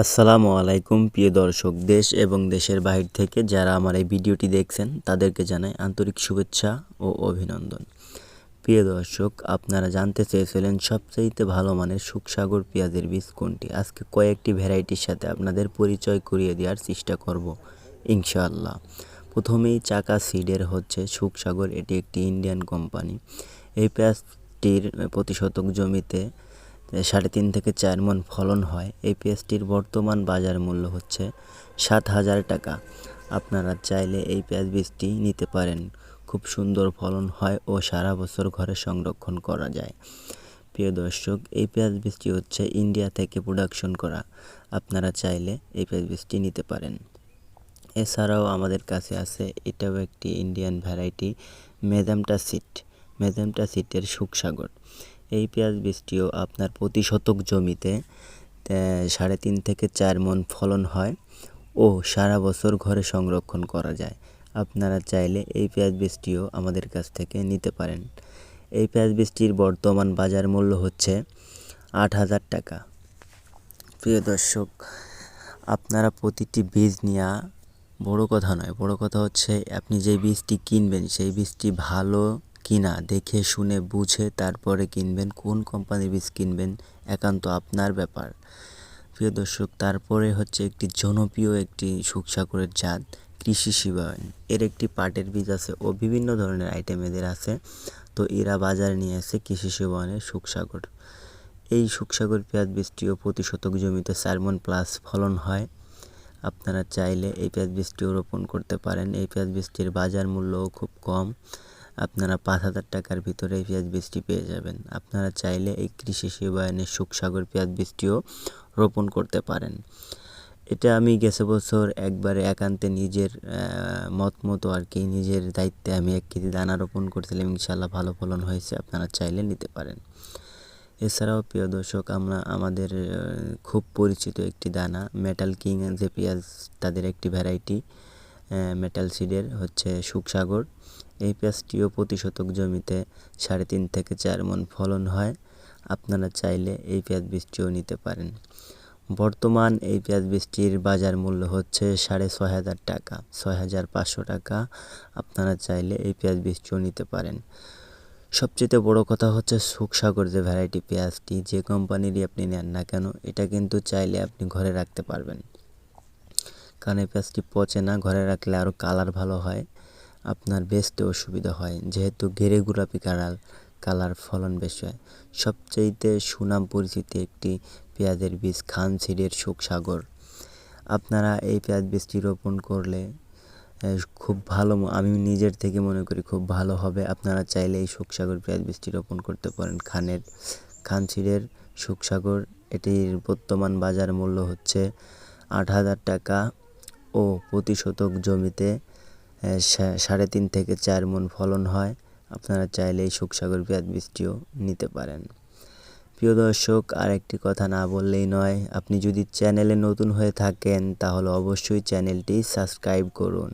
আসসালামু আলাইকুম, প্রিয় দর্শক, দেশ এবং দেশের বাহির থেকে যারা আমার এই ভিডিওটি দেখছেন, তাদেরকে জানাই আন্তরিক শুভেচ্ছা ও অভিনন্দন। প্রিয় দর্শক, আপনারা জানতে চেয়েছিলেন সবচাইতে ভালো মানের সুখসাগর পেঁয়াজের বীজ কোনটি? আজকে কয়েকটি ভ্যারাইটির সাথে আপনাদের পরিচয় করিয়ে দেওয়ার চেষ্টা করব, ইনশাআল্লাহ। প্রথমেই চাকা সিডের হচ্ছে সুখসাগর, এটি একটি ইন্ডিয়ান কোম্পানি। এই পেঁয়াজটির প্রতি শতক জমিতে সাড়ে তিন থেকে চার মন ফলন হয়। এই পেঁয়াজটির বর্তমান বাজার মূল্য হচ্ছে সাত হাজার টাকা। আপনারা চাইলে এই পেঁয়াজ বীজটি নিতে পারেন। খুব সুন্দর ফলন হয় ও সারা বছর ঘরে সংরক্ষণ করা যায়। প্রিয় দর্শক, এই পেঁয়াজ বীজটি হচ্ছে ইন্ডিয়া থেকে প্রোডাকশন করা। আপনারা চাইলে এই পেঁয়াজ বীজটি নিতে পারেন। এছাড়াও আমাদের কাছে আছে এটাও একটি ইন্ডিয়ান ভ্যারাইটি মেদামটা সিট মেদামটা সিটের সুখসাগর এই পেঁয়াজ বীজটিও আপনার প্রতি শতক জমিতে সাড়ে তিন থেকে চার মন ফলন হয়। ও সারা বছর ঘরে সংরক্ষণ করা যায়। আপনারা চাইলে এই পেঁয়াজ বীজটিও আমাদের কাছ থেকে নিতে পারেন। এই পেঁয়াজ বীজটির বর্তমান বাজার মূল্য হচ্ছে আট হাজার টাকা। প্রিয় দর্শক, আপনারা প্রতিটি বীজ নেওয়া বড় কথা নয়। বড় কথা হচ্ছে আপনি যে বীজটি কিনবেন, সেই বীজটি ভালো কিনা দেখে শুনে বুঝে তারপরে কিনবেন, কোন কোম্পানির বীজ কিনবেন, একান্ত আপনার ব্যাপার। প্রিয় দর্শক, তারপরে হচ্ছে একটি জনপ্রিয় একটি সুখসাগরের জাত, কৃষি শিবায়ন। এর একটি পাটের বীজ আছে ও বিভিন্ন ধরনের আইটেম এদের আছে। তো এরা বাজারে নিয়ে আসে কৃষি শিবায়নের সুখসাগর। এই সুখসাগর পেঁয়াজ বীজটিও প্রতি শতক জমিতে সারমন প্লাস ফলন হয়। আপনারা চাইলে এই পেঁয়াজ বীজটিও রোপণ করতে পারেন। এই পেঁয়াজ বীজটির বাজার মূল্যও খুব কম। আপনারা পাঁচ হাজার টাকার ভিতরে পেঁয়াজ বীজটি পেয়ে যাবেন। আপনারা চাইলে এই কৃষি সেবায়নের সুখসাগর পেঁয়াজ বীজটিও রোপণ করতে পারেন। এটা আমি গেছে বছর একবারে একান্তে নিজের মত মতো আর কি নিজের দায়িত্বে আমি এক কেজি দানা রোপণ করছিলাম। ইনশাল্লাহ ভালো ফলন হয়েছে, আপনারা চাইলে নিতে পারেন। এছাড়াও প্রিয় দর্শক, আমরা, আমাদের খুব পরিচিত একটি দানা মেটাল কিং যে পেঁয়াজ, তাদের একটি ভ্যারাইটি মেটাল সিডের হচ্ছে সুখসাগর। এই পেঁয়াজটিও প্রতি শতক জমিতে সাড়ে তিন থেকে চার মন ফলন হয়। আপনারা চাইলে এই পেঁয়াজ বীজটিও নিতে পারেন। বর্তমান এই পেঁয়াজ বীজটির বাজার মূল্য হচ্ছে সাড়ে ছয় হাজার টাকা, ছয় হাজার পাঁচশো টাকা। আপনারা চাইলে এই পেঁয়াজ বীজটিও নিতে পারেন। সবচেয়ে বড় কথা হচ্ছে সুখসাগর যে ভ্যারাইটি পেঁয়াজটি যে কোম্পানিরই আপনি নেন না কেন, এটা কিন্তু চাইলে আপনি ঘরে রাখতে পারবেন। কারণ এই পেঁয়াজটি পচে না, ঘরে রাখলে আরও কালার ভালো হয়। আপনার বেচতে অসুবিধা হয়। যেহেতু ঘেরে গোলাপি কালার কালার ফলন বেশি হয়। সবচাইতে সুনাম পরিচিতি একটি পেঁয়াজের বীজ খান সিডের সুখসাগর আপনারা এই পেঁয়াজ বীজটি রোপণ করলে খুব ভালো আমি নিজের থেকে মনে করি খুব ভালো হবে। আপনারা চাইলে এই সুখসাগর পেঁয়াজ বীজটি রোপণ করতে পারেন। খানের খান সিডের সুখসাগর এটির বর্তমান বাজার মূল্য হচ্ছে আট হাজার টাকা ও প্রতি শতক জমিতে সাড়ে তিন থেকে চার মন ফলন হয়। আপনারা চাইলে এই সুখসাগর পেঁয়াজ বীজটিও নিতে পারেন। প্রিয় দর্শক আর একটি কথা না বললেই নয়, আপনি যদি চ্যানেলে নতুন হয়ে থাকেন, তাহলে অবশ্যই চ্যানেলটি সাবস্ক্রাইব করুন।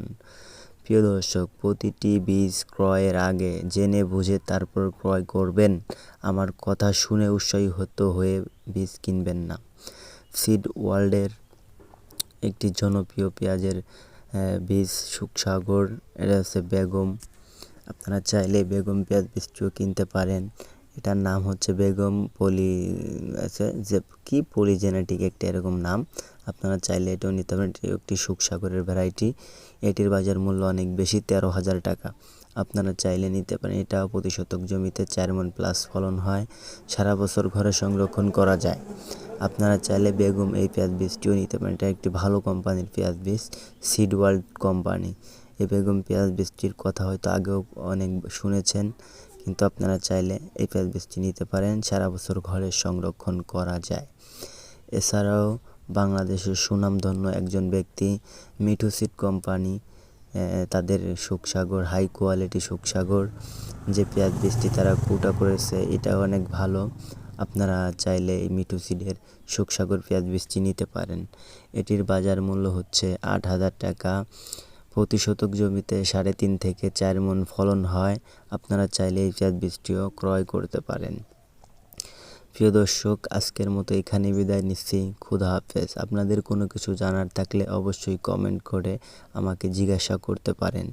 প্রিয় দর্শক, প্রতিটি বীজ ক্রয়ের আগে জেনে বুঝে তারপর ক্রয় করবেন। আমার কথা শুনে উৎসাহী হতো হয়ে বীজ কিনবেন না। সিড ওয়ার্ল্ডের একটি জনপ্রিয় পেঁয়াজের বীজ সুখসাগর এটা হচ্ছে বেগম। আপনারা চাইলে বেগম পেঁয়াজ বীজটিও কিনতে পারেন। এটার নাম হচ্ছে বেগম পলি, আছে যে কি পলিজেনেটিক একটা এরকম নাম। আপনারা চাইলে এটাও নিতে পারেন। একটি সুখসাগরের ভ্যারাইটি। এটির বাজার মূল্য অনেক বেশি, তেরো হাজার টাকা। আপনারা চাইলে নিতে পারেন। এটাও প্রতি শতক জমিতে চার মন প্লাস ফলন হয়। সারা বছর ঘরে সংরক্ষণ করা যায়। আপনারা চাইলে বেগম এই পেঁয়াজ বীজটিও নিতে পারেন। এটা একটি ভালো কোম্পানির পেঁয়াজ বীজ সিড ওয়ার্ল্ড কোম্পানি। এই বেগম পেঁয়াজ বীজটির কথা হয়তো আগেও অনেক শুনেছেন, কিন্তু আপনারা চাইলে এই পেঁয়াজ বীজটি নিতে পারেন। সারা বছর ঘরে সংরক্ষণ করা যায়। এছাড়াও বাংলাদেশের সুনামধন্য একজন ব্যক্তি মিঠু সিড কোম্পানি তাদের সুখসাগর হাই কোয়ালিটি সুখসাগর, যে পেঁয়াজ বীজটি তারা কুটা করেছে এটা অনেক ভালো। আপনারা চাইলে এই মিঠু সিডের সুখসাগর পেঁয়াজ বীজটি নিতে পারেন। এটির বাজার মূল্য হচ্ছে আট হাজার টাকা। প্রতি শতক জমিতে সাড়ে তিন থেকে চার মন ফলন হয়। আপনারা চাইলে এই পেঁয়াজ বীজটিও ক্রয় করতে পারেন। প্রিয় দর্শক, আজকের মতো এখানে বিদায় নিচ্ছি। খুদা হাফেজ। আপনাদের কোনো কিছু জানার থাকলে অবশ্যই কমেন্ট করে আমাকে জিজ্ঞাসা করতে পারেন।